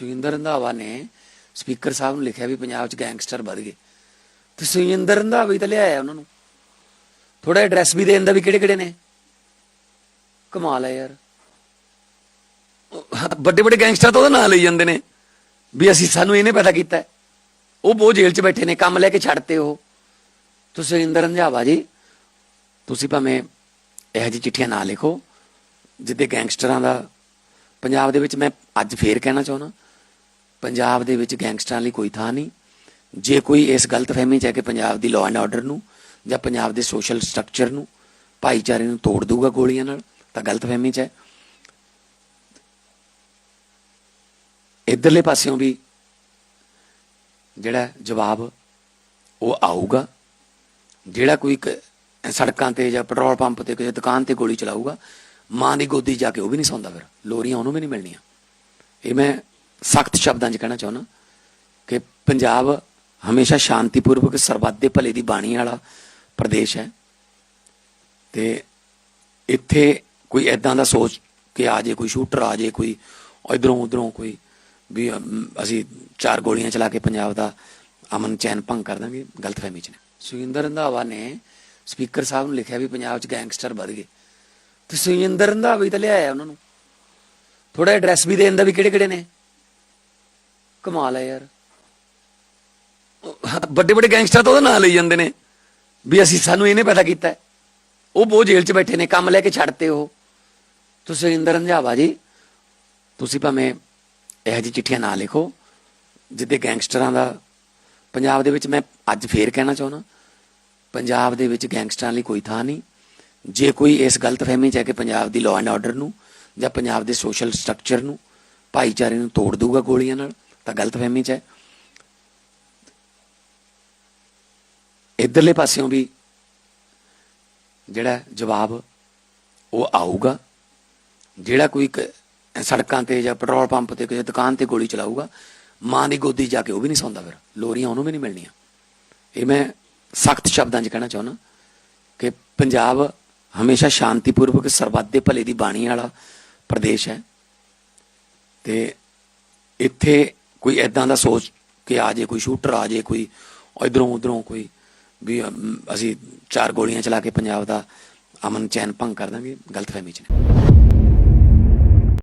ਸੁਖਿੰਦਰ ਰੰਧਾਵਾ ਨੇ ਸਪੀਕਰ ਸਾਹਿਬ ਨੂੰ ਲਿਖਿਆ ਵੀ ਪੰਜਾਬ 'ਚ ਗੈਂਗਸਟਰ ਵੱਧ ਗਏ। ਤੇ ਸੁਖਿੰਦਰ ਰੰਧਾਵਾ ਹੀ ਤਾਂ ਲਿਆਇਆ ਉਹਨਾਂ ਨੂੰ। ਥੋੜਾ ਐਡਰੈਸ ਵੀ ਦੇਣ ਦਾ ਵੀ ਕਿਹੜੇ ਕਿਹੜੇ ਨੇ? ਕਮਾਲ ਹੈ ਯਾਰ। ਵੱਡੇ ਵੱਡੇ ਗੈਂਗਸਟਰ ਤਾਂ ਉਹਦਾ ਨਾਂ ਲਈ ਜਾਂਦੇ ਨੇ। ਵੀ ਅਸੀਂ ਸਾਨੂੰ ਇਹਨੇ ਪੈਦਾ ਕੀਤਾ। ਉਹ ਬਹੁਤ ਜੇਲ੍ਹ 'ਚ ਬੈਠੇ ਨੇ, ਕੰਮ ਲੈ ਕੇ ਛੱਡਤੇ ਉਹ। ਤੁਸੀਂ ਸੁਖਿੰਦਰ ਰੰਧਾਵਾ ਜੀ, ਤੁਸੀਂ ਭਾਵੇਂ ਇਹੋ ਜਿਹੀ ਚਿੱਠੀਆਂ ਨਾ ਲਿਖੋ, ਜਿੱਦੇ ਗੈਂਗਸਟਰਾਂ ਦਾ ਪੰਜਾਬ ਦੇ ਵਿੱਚ ਮੈਂ ਅੱਜ ਫੇਰ ਕਹਿਣਾ ਚਾਹੁੰਦਾ। ਪੰਜਾਬ ਦੇ ਵਿੱਚ ਗੈਂਗਸਟਰਾਂ ਲਈ ਕੋਈ ਥਾਂ ਨਹੀਂ। ਜੇ ਕੋਈ ਇਸ ਗਲਤਫਹਿਮੀ ਚ ਹੈ ਕਿ ਪੰਜਾਬ ਦੀ ਲਾਅ ਐਂਡ ਆਰਡਰ ਨੂੰ ਜਾਂ ਪੰਜਾਬ ਦੇ ਸੋਸ਼ਲ ਸਟਰਕਚਰ ਨੂੰ ਭਾਈਚਾਰੇ ਨੂੰ ਤੋੜ ਦੂਗਾ ਗੋਲੀਆਂ ਨਾਲ, ਤਾਂ ਗਲਤਫਹਿਮੀ ਚ ਹੈ। ਇਧਰਲੇ ਪਾਸਿਓਂ ਵੀ ਜਿਹੜਾ ਜਵਾਬ ਉਹ ਆਊਗਾ, ਜਿਹੜਾ ਕੋਈ ਕ- ਸੜਕਾਂ ਤੇ ਜਾਂ ਪੈਟਰੋਲ ਪੰਪ ਤੇ ਕਿਸੇ ਦੁਕਾਨ ਤੇ ਗੋਲੀ ਚਲਾਊਗਾ, ਮਾਂ ਦੀ ਗੋਦੀ ਜਾ ਕੇ ਉਹ ਵੀ ਨਹੀਂ ਸੌਂਦਾ ਫਿਰ, ਲੋਰੀਆਂ ਉਹਨੂੰ ਵੀ ਨਹੀਂ ਮਿਲਣੀਆਂ। ਇਹ ਮੈਂ ਸਖਤ ਸ਼ਬਦਾਂ 'ਚ ਕਹਿਣਾ ਚਾਹੁੰਦਾ ਕਿ ਪੰਜਾਬ ਹਮੇਸ਼ਾ ਸ਼ਾਂਤੀਪੂਰਵਕ ਸਰਬੱਤ ਦੇ ਭਲੇ ਦੀ ਬਾਣੀ ਵਾਲਾ ਪ੍ਰਦੇਸ਼ ਹੈ। ਤੇ ਇੱਥੇ ਕੋਈ ਐਦਾਂ ਦਾ ਸੋਚ ਕਿ ਆ ਜੇ ਕੋਈ ਸ਼ੂਟਰ, ਆ ਜੇ ਕੋਈ ਇਧਰੋਂ ਉਧਰੋਂ ਕੋਈ ਵੀ ਅਸੀਂ ਚਾਰ ਗੋਲੀਆਂ ਚਲਾ ਕੇ ਪੰਜਾਬ ਦਾ ਅਮਨ ਚੈਨ ਭੰਗ ਕਰ ਦਾਂਗੇ ਗਲਤਫਹਿਮੀ ਚ ਨੇ। ਸੁਖਿੰਦਰ ਰੰਧਾਵਾ ਨੇ ਸਪੀਕਰ ਸਾਹਿਬ ਨੂੰ ਲਿਖਿਆ ਵੀ ਪੰਜਾਬ 'ਚ ਗੈਂਗਸਟਰ ਵੱਧ ਗਏ। ਤੇ ਸੁਖਿੰਦਰ ਰੰਧਾਵਾ ਹੀ ਤਾਂ ਲਿਆਇਆ ਉਹਨਾਂ ਨੂੰ। ਥੋੜਾ ਐਡਰੈਸ ਵੀ ਦੇਣ ਦਾ ਵੀ ਕਿਹੜੇ ਕਿਹੜੇ ਨੇ? ਕਮਾਲ ਹੈ ਯਾਰ। ਵੱਡੇ ਵੱਡੇ ਗੈਂਗਸਟਰ ਤਾਂ ਉਹਦਾ ਨਾਂ ਲਈ ਜਾਂਦੇ ਨੇ। ਵੀ ਅਸੀਂ ਸਾਨੂੰ ਇਹਨੇ ਪੈਦਾ ਕੀਤਾ। ਉਹ ਬਹੁਤ ਜੇਲ੍ਹ 'ਚ ਬੈਠੇ ਨੇ, ਕੰਮ ਲੈ ਕੇ ਛੱਡਤੇ ਉਹ। ਤੁਸੀਂ ਇੰਦਰ ਰੰਝਾਵਾ ਜੀ, ਤੁਸੀਂ ਭਾਵੇਂ ਇਹੋ ਜਿਹੀ ਚਿੱਠੀਆਂ ਨਾ ਲਿਖੋ, ਜਿੱਦੇ ਗੈਂਗਸਟਰਾਂ ਦਾ ਪੰਜਾਬ ਦੇ ਵਿੱਚ ਮੈਂ ਅੱਜ ਫੇਰ ਕਹਿਣਾ ਚਾਹੁੰਦਾ। ਪੰਜਾਬ ਦੇ ਵਿੱਚ ਗੈਂਗਸਟਰਾਂ ਲਈ ਕੋਈ ਥਾਂ ਨਹੀਂ। ਜੇ ਕੋਈ ਇਸ ਗਲਤਫਹਿਮੀ ਚ ਹੈ ਕਿ ਪੰਜਾਬ ਦੀ ਲਾਅ ਐਂਡ ਆਰਡਰ ਨੂੰ ਜਾਂ ਪੰਜਾਬ ਦੇ ਸੋਸ਼ਲ ਸਟਰਕਚਰ ਨੂੰ ਭਾਈਚਾਰੇ ਨੂੰ ਤੋੜ ਦੂਗਾ ਗੋਲੀਆਂ ਨਾਲ ਤਾਂ ਗਲਤਫਹਿਮੀ ਚ ਹੈ। ਇਧਰਲੇ ਪਾਸਿਓਂ ਵੀ ਜਿਹੜਾ ਜਵਾਬ ਉਹ ਆਊਗਾ, ਜਿਹੜਾ ਕੋਈ ਕ- ਸੜਕਾਂ ਤੇ ਜਾਂ ਪੈਟਰੋਲ ਪੰਪ ਤੇ ਕਿਸੇ ਦੁਕਾਨ ਤੇ ਗੋਲੀ ਚਲਾਊਗਾ, ਮਾਂ ਦੀ ਗੋਦੀ ਜਾ ਕੇ ਉਹ ਵੀ ਨਹੀਂ ਸੌਂਦਾ ਫਿਰ, ਲੋਰੀਆਂ ਉਹਨੂੰ ਵੀ ਨਹੀਂ ਮਿਲਣੀਆਂ। ਇਹ ਮੈਂ ਸਖਤ ਸ਼ਬਦਾਂ 'ਚ ਕਹਿਣਾ ਚਾਹੁੰਦਾ ਕਿ ਪੰਜਾਬ ਹਮੇਸ਼ਾ ਸ਼ਾਂਤੀਪੂਰਵਕ ਸਰਬੱਤ ਦੇ ਭਲੇ ਦੀ ਬਾਣੀ ਵਾਲਾ ਪ੍ਰਦੇਸ਼ ਹੈ। ਤੇ ਇੱਥੇ ਕੋਈ ਐਦਾਂ ਦਾ ਸੋਚ ਕਿ ਆ ਜੇ ਕੋਈ ਸ਼ੂਟਰ, ਆ ਜੇ ਕੋਈ ਇਧਰੋਂ ਉਧਰੋਂ ਕੋਈ ਵੀ ਅਸੀਂ ਚਾਰ ਗੋਲੀਆਂ ਚਲਾ ਕੇ ਪੰਜਾਬ ਦਾ ਅਮਨ ਚੈਨ ਭੰਗ ਕਰ ਦਾਂਗੇ, ਗਲਤਫਹਿਮੀ ਚ ਨੇ।